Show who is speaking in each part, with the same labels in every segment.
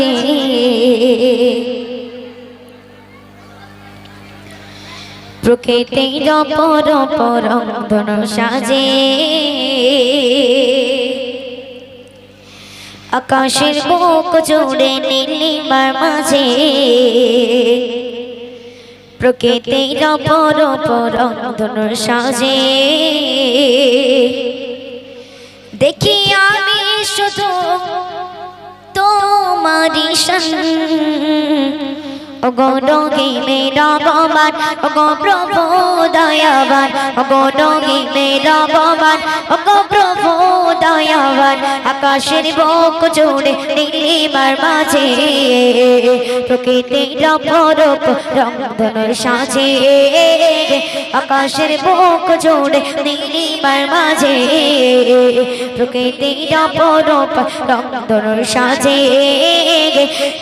Speaker 1: মাঝে প্রকৃতির পর পর সাজে। আকাশের বুক জুড়ে নীলিমার মাঝে। প্রকৃতির পর পর সাজে। দেখি আমি শুধু তোমারি ওগো ডোগি মেরা গমান ওগো প্রভু দয়াবান অগণগি মেরা গমান ওগো প্রভু দয়াবান। আকাশের বুক জুড়ে নীলিমার মাঝে প্রকৃতির পরপ রংধনুর সাজে। আকাশের বুক জুড়ে নীলিমার মাঝে। প্রকৃতির পরপ রংধনুর সাজে।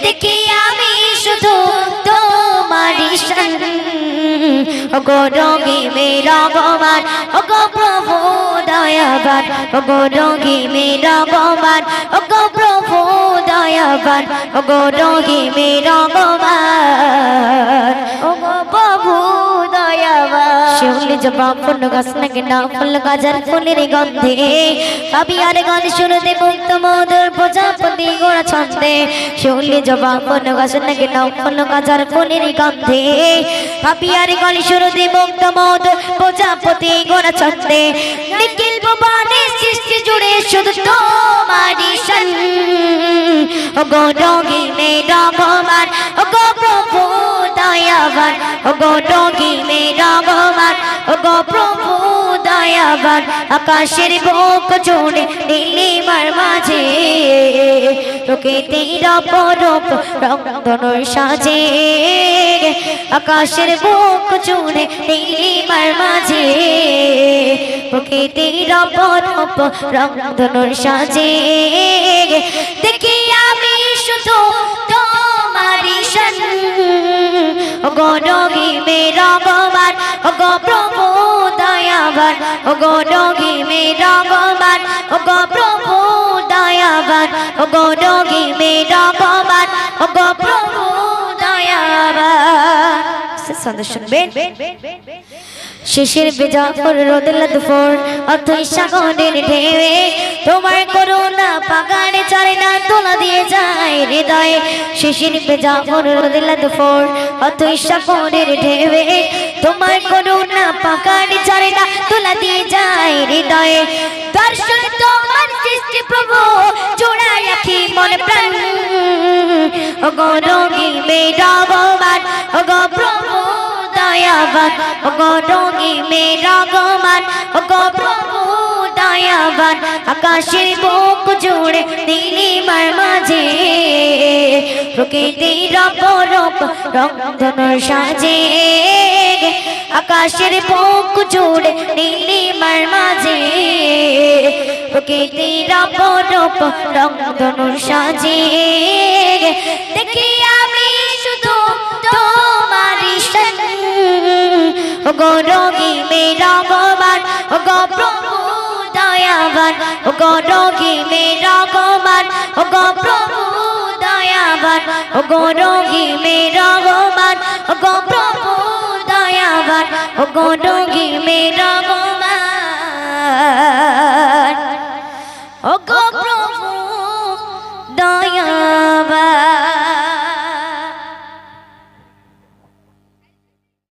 Speaker 1: দেখি আমি শুধু তোমারি ওগো রঙি মেরা গমান ওগো প্রভু দয়াবান। ওগো রঙি মেরা গমান ওগো প্রভু দয়াবান। ওগো রঙি মেরা জবা ফুল গাছ নাকি না? ফুল গাজার ফুলের গন্ধে। পাবি আর গান শুনতে মুক্ত মধুর প্রজাপতি গোড়া ছন্দে। শিউলি জবা ফুল গাছ নাকি না? ফুল গাজার ফুলের গন্ধে। পাবি আর গান শুনতে মুক্ত মধুর প্রজাপতি গোড়া ছন্দে। নিখিল ভুবনে সৃষ্টি জুড়ে শুধু তোমারই সন। ওগো রঙি মেরা ভগবান ওগো প্রভু দয়াবান। ওগো রঙি মেরা ভগবান ওগো প্রভু দয়াবান। আকাশের বুক জুড়ে নীলিমার মাঝে। প্রকৃতির অপরূপ রংধনুর সাজে। আকাশের বুক জুড়ে নীলিমার মাঝে। প্রকৃতির অপরূপ রংধনুর সাজে। দেখি আমি শুধু তোমারি সন গণগি মেরা ভগবান গো প্রভু দয়াবান গণগি মেরা ভগবান গো প্রভু দয়াবান গণগি মেরা ভগবান গো প্রভু দয়াবান সন্দেশ শুনবেন? শিশির বেজা ফোর রোদেলা দুফোর অথই সাগরের ঢেউয়ে তোমার করুণা পাগাড়ে চলে না তোলা দিয়ে যায় হৃদয়ে। শিশির বেজা ফোর রোদেলা দুফোর অথই সাগরের ঢেউয়ে। তোমার করুণা পাগাড়ে চলে না তোলা দিয়ে যায় হৃদয়ে। দর্শন তোমার সৃষ্টি প্রভু জোড়া রাখি মন প্রাণ। ওগো রোগী মেরা ভগবান ওগো প্রভু দয়াবান। রঙি মেরা গমান ওগো প্রভু দয়াবান, আকাশের বুক জুড়ে নীলিমার মাঝে। প্রকৃতির অপরূপ রংধনুর সাজে। আকাশের বুক জুড়ে নীলিমার মাঝে। প্রকৃতির অপরূপ রংধনুর সাজে। দেখি আমি শুধু তোমারি গো মেরা ভগবান গো প্রভু ও গো রোগী মেরা ও গো প্রভু দয়াবান গো রোগী মেরা ও গো প্রভু দয়াবান গো রোগী মেরা ও গো